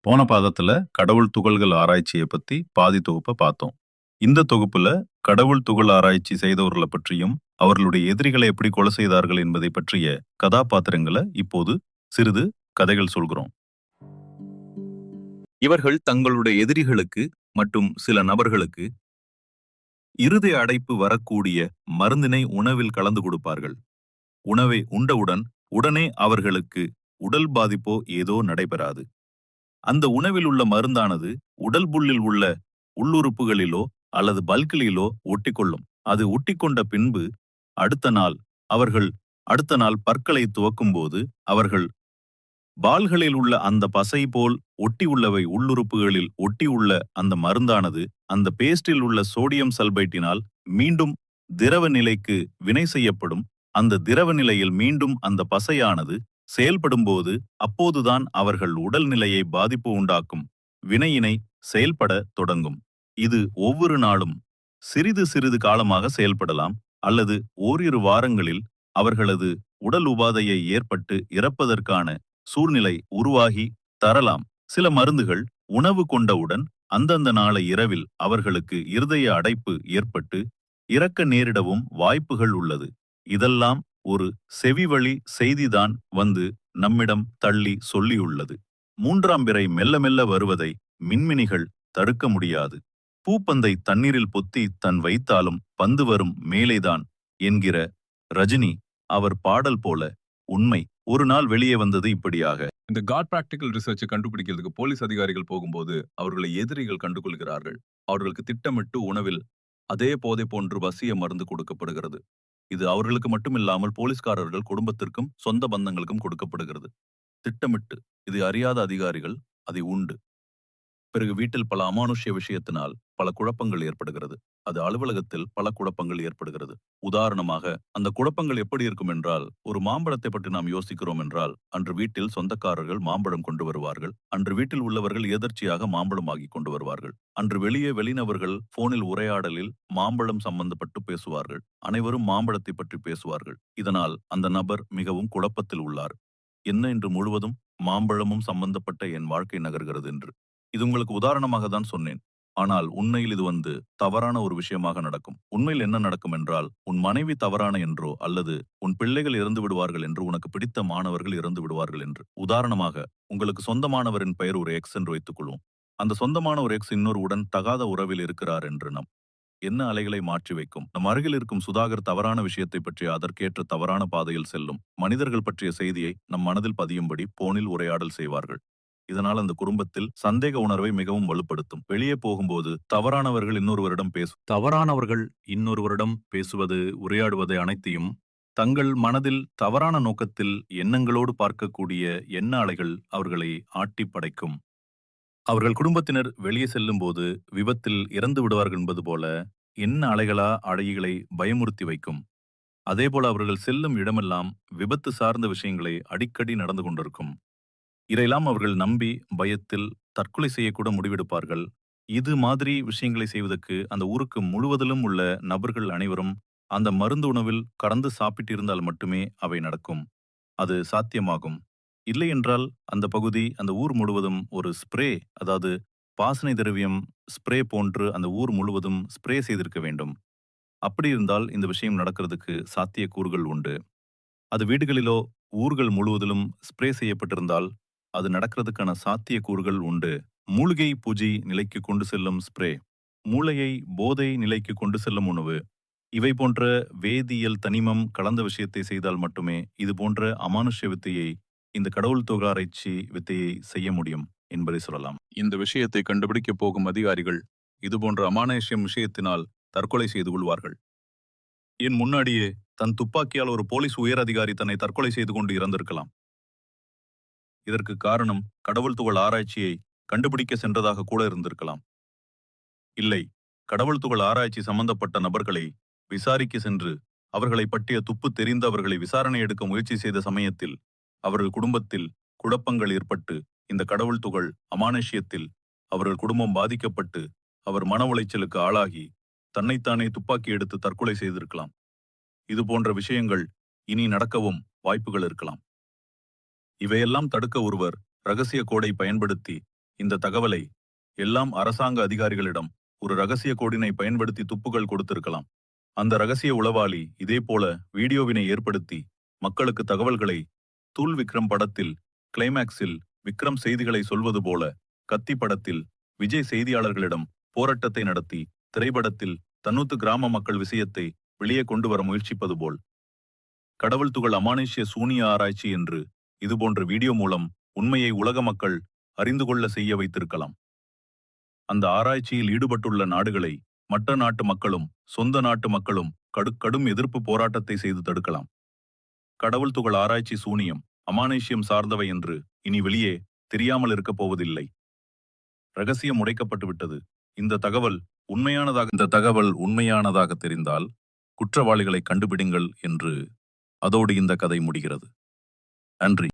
போன பாதத்துல கடவுள் துகள்கள் ஆராய்ச்சியை பத்தி பாதி தொகுப்பை பார்த்தோம். இந்த தொகுப்புல கடவுள் துகள் ஆராய்ச்சி செய்தவர்களை பற்றியும் அவர்களுடைய எதிரிகளை எப்படி கொலை செய்தார்கள் என்பதை பற்றிய கதாபாத்திரங்களை இப்போது சிறிது கதைகள் சொல்கிறோம். இவர்கள் தங்களுடைய எதிரிகளுக்கு மற்றும் சில நபர்களுக்கு இருதய அடைப்பு வரக்கூடிய மருந்தினை உணவில் கலந்து கொடுப்பார்கள். உணவை உண்டவுடன் உடனே அவர்களுக்கு உடல் பாதிப்போ ஏதோ நடைபெறாது. அந்த உணவில் உள்ள மருந்தானது உடல் புல்லில் உள்ள உள்ளுறுப்புகளிலோ அல்லது பல்கிலிலோ ஒட்டிக்கொள்ளும். அது ஒட்டிக்கொண்ட பின்பு அடுத்த நாள் அவர்கள் அடுத்த நாள் பற்களை துவக்கும்போது அவர்கள் பால்களில் உள்ள அந்த பசை போல் ஒட்டியுள்ளவை உள்ளுறுப்புகளில் ஒட்டி உள்ள அந்த மருந்தானது அந்த பேஸ்டில் உள்ள சோடியம் சல்பைட்டினால் மீண்டும் திரவ நிலைக்கு வினை செய்யப்படும். அந்த திரவ நிலையில் மீண்டும் அந்த பசையானது செயல்படும்போது அப்போதுதான் அவர்கள் உடல்நிலையை பாதிப்பு உண்டாக்கும். வினையினை செயல்பட தொடங்கும். இது ஒவ்வொரு நாளும் சிறிது சிறிது காலமாக செயல்படலாம் அல்லது ஓரிரு வாரங்களில் அவர்களது உடல் உபாதையை ஏற்பட்டு இறப்பதற்கான சூழ்நிலை உருவாகி தரலாம். சில மருந்துகள் உணவு கொண்டவுடன் அந்தந்த நாளை இரவில் அவர்களுக்கு இருதய அடைப்பு ஏற்பட்டு இறக்க நேரிடவும் வாய்ப்புகள் உள்ளது. இதெல்லாம் ஒரு செவிவழி செய்திதான் வந்து நம்மிடம் தள்ளி சொல்லியுள்ளது. மூன்றாம் பிறை மெல்ல மெல்ல வருவதை மின்மினிகள் தடுக்க முடியாது. பூப்பந்தை தண்ணீரில் பொத்தி தன் வைத்தாலும் பந்து வரும் மேலேதான் என்கிற ரஜினி அவர் பாடல் போல உண்மை. ஒரு நாள் வெளியே வந்தது இப்படியாக. இந்த காட் பிராக்டிக்கல் ரிசர்ச்சை கண்டுபிடிக்கிறதுக்கு போலீஸ் அதிகாரிகள் போகும்போது அவர்களை எதிரிகள் கண்டுகொள்கிறார்கள். அவர்களுக்கு திட்டமிட்டு உணவில் அதே போதை போன்று வசிய மருந்து கொடுக்கப்படுகிறது. இது அவர்களுக்கு மட்டுமில்லாமல் போலீஸ்காரர்கள் குடும்பத்திற்கும் சொந்த பந்தங்களுக்கும் கொடுக்கப்படுகிறது. திட்டமிட்டு இது அறியாத அதிகாரிகள் அதை உண்டு. பிறகு வீட்டில் பல அமானுஷ்ய விஷயத்தினால் பல குழப்பங்கள் ஏற்படுகிறது. அது அலுவலகத்தில் பல குழப்பங்கள் ஏற்படுகிறது. உதாரணமாக அந்த குழப்பங்கள் எப்படி இருக்கும் என்றால் ஒரு மாம்பழத்தை பற்றி நாம் யோசிக்கிறோம் என்றால் அன்று வீட்டில் சொந்தக்காரர்கள் மாம்பழம் கொண்டு வருவார்கள். அன்று வீட்டில் உள்ளவர்கள் எதர்ச்சியாக மாம்பழம் ஆகி கொண்டு வருவார்கள். அன்று வெளியே வெளிநபர்கள் போனில் உரையாடலில் மாம்பழம் சம்பந்தப்பட்டு பேசுவார்கள். அனைவரும் மாம்பழத்தை பற்றி பேசுவார்கள். இதனால் அந்த நபர் மிகவும் குழப்பத்தில் உள்ளார். என்ன என்று முழுவதும் மாம்பழமும் சம்பந்தப்பட்ட என் வாழ்க்கை நகர்கிறது என்று. இது உங்களுக்கு உதாரணமாக தான் சொன்னேன். ஆனால் உண்மையில் இது வந்து தவறான ஒரு விஷயமாக நடக்கும். உண்மையில் என்ன நடக்கும் என்றால் உன் மனைவி தவறான என்றோ அல்லது உன் பிள்ளைகள் இறந்து விடுவார்கள் என்று உனக்கு பிடித்த மாணவர்கள் இறந்து விடுவார்கள் என்று. உதாரணமாக உங்களுக்கு சொந்தமானவரின் பெயர் ஒரு எக்ஸ் என்று வைத்துக் கொள்வோம் அந்த சொந்தமான ஒரு எக்ஸ் இன்னொரு உடன் தகாத உறவில் இருக்கிறார் என்று நம் என்ன அலைகளை மாற்றி வைக்கும்? நம் அருகில் இருக்கும் சுதாகர் தவறான விஷயத்தை பற்றி அதற்கேற்ற தவறான பாதையில் செல்லும். மனிதர்கள் பற்றிய செய்தியை நம் மனதில் பதியும்படி போனில் உரையாடல் செய்வார்கள். இதனால் அந்த குடும்பத்தில் சந்தேக உணர்வை மிகவும் வலுப்படுத்தும். வெளியே போகும்போது தவறானவர்கள் இன்னொருவரிடம் பேசும் தவறானவர்கள் இன்னொருவரிடம் பேசுவது உரையாடுவது அனைத்தையும் தங்கள் மனதில் தவறான நோக்கத்தில் எண்ணங்களோடு பார்க்கக்கூடிய எண்ண அலைகள் அவர்களை ஆட்டி படைக்கும். அவர்கள் குடும்பத்தினர் வெளியே செல்லும்போது விபத்தில் இறந்து விடுவார்கள் என்பது போல என்ன அலைகளா அழகிகளை பயமுறுத்தி வைக்கும். அதேபோல அவர்கள் செல்லும் இடமெல்லாம் விபத்து சார்ந்த விஷயங்களை அடிக்கடி நடந்து கொண்டிருக்கும். இதையெல்லாம் அவர்கள் நம்பி பயத்தில் தற்கொலை செய்யக்கூட முடிவெடுப்பார்கள். இது மாதிரி விஷயங்களை செய்வதற்கு அந்த ஊருக்கு முழுவதிலும் உள்ள நபர்கள் அனைவரும் அந்த மருந்து உணவில் கடந்து சாப்பிட்டிருந்தால் மட்டுமே அவை நடக்கும். அது சாத்தியமாகும். இல்லை என்றால் அந்த பகுதி அந்த ஊர் முழுவதும் ஒரு ஸ்ப்ரே அதாவது பாசனை திரவியம் ஸ்ப்ரே போன்று அந்த ஊர் முழுவதும் ஸ்ப்ரே செய்திருக்க வேண்டும். அப்படி இருந்தால் இந்த விஷயம் நடக்கிறதுக்கு சாத்தியக்கூறுகள் உண்டு. அது வீடுகளிலோ ஊர்கள் முழுவதிலும் ஸ்ப்ரே செய்யப்பட்டிருந்தால் அது நடக்கிறதுக்கான சாத்தியக்கூறுகள் உண்டு. மூலிகை பூஜை நிலைக்கு கொண்டு செல்லும் ஸ்ப்ரே மூளையை போதை நிலைக்கு கொண்டு செல்லும் உணவு. இவை போன்ற வேதியியல் தனிமம் கலந்த விஷயத்தை செய்தால் மட்டுமே இது போன்ற அமானுஷ்ய வித்தையை இந்த கடவுள் தொகாராய்ச்சி வித்தையை செய்ய முடியும் என்பதை சொல்லலாம். இந்த விஷயத்தை கண்டுபிடிக்கப் போகும் அதிகாரிகள் இது போன்ற அமானுஷ்யம் விஷயத்தினால் தற்கொலை செய்து கொள்வார்கள். என் முன்னாடியே தன் துப்பாக்கியால் ஒரு போலீஸ் உயர் அதிகாரி தன்னை தற்கொலை செய்து கொண்டு இறந்திருக்கலாம். இதற்கு காரணம் கடவுள் துகள் ஆராய்ச்சியை கண்டுபிடிக்க சென்றதாக கூட இருந்திருக்கலாம். இல்லை கடவுள் துகள் ஆராய்ச்சி சம்பந்தப்பட்ட நபர்களை விசாரிக்க சென்று அவர்களை பற்றிய துப்பு தெரிந்து அவர்களை விசாரணை எடுக்க முயற்சி செய்த சமயத்தில் அவர்கள் குடும்பத்தில் குழப்பங்கள் ஏற்பட்டு இந்த கடவுள் துகள் அமானுஷ்யத்தில் அவர்கள் குடும்பம் பாதிக்கப்பட்டு அவர் மன உளைச்சலுக்கு ஆளாகி தன்னைத்தானே துப்பாக்கி எடுத்து தற்கொலை செய்திருக்கலாம். இது போன்ற விஷயங்கள் இனி நடக்கவும் வாய்ப்புகள் இருக்கலாம். இவையெல்லாம் தடுக்க ஒருவர் ரகசிய கோடை பயன்படுத்தி இந்த தகவலை எல்லாம் அரசாங்க அதிகாரிகளிடம் ஒரு ரகசிய கோடினை பயன்படுத்தி துப்புகள் கொடுத்திருக்கலாம். அந்த ரகசிய உளவாளி இதேபோல வீடியோவினை ஏற்படுத்தி மக்களுக்கு தகவல்களை தூள் விக்ரம் படத்தில் கிளைமேக்ஸில் விக்ரம் செய்திகளை சொல்வது போல கத்தி படத்தில் விஜய் செய்தியாளர்களிடம் போராட்டத்தை நடத்தி திரைப்படத்தில் தன்னூத்து கிராம மக்கள் விஷயத்தை வெளியே கொண்டு வர முயற்சிப்பது போல். கடவுள் துகள் அமானுஷ்ய சூனிய ஆராய்ச்சி என்று இதுபோன்ற வீடியோ மூலம் உண்மையை உலக மக்கள் அறிந்து கொள்ள செய்ய வைத்திருக்கலாம். அந்த ஆராய்ச்சியில் ஈடுபட்டுள்ள நாடுகளை மற்ற நாட்டு மக்களும் சொந்த நாட்டு மக்களும் கடு கடும் எதிர்ப்பு போராட்டத்தை செய்து தடுக்கலாம். கடவுள் துகள் ஆராய்ச்சி சூனியம் அமானுஷ்யம் சார்ந்தவை என்று இனி வெளியே தெரியாமல் இருக்கப் போவதில்லை. ரகசியம் உடைக்கப்பட்டுவிட்டது இந்த தகவல் உண்மையானதாக இந்த தகவல் உண்மையானதாக தெரிந்தால் குற்றவாளிகளை கண்டுபிடிங்கள் என்று அதோடு இந்த கதை முடிகிறது. நன்றி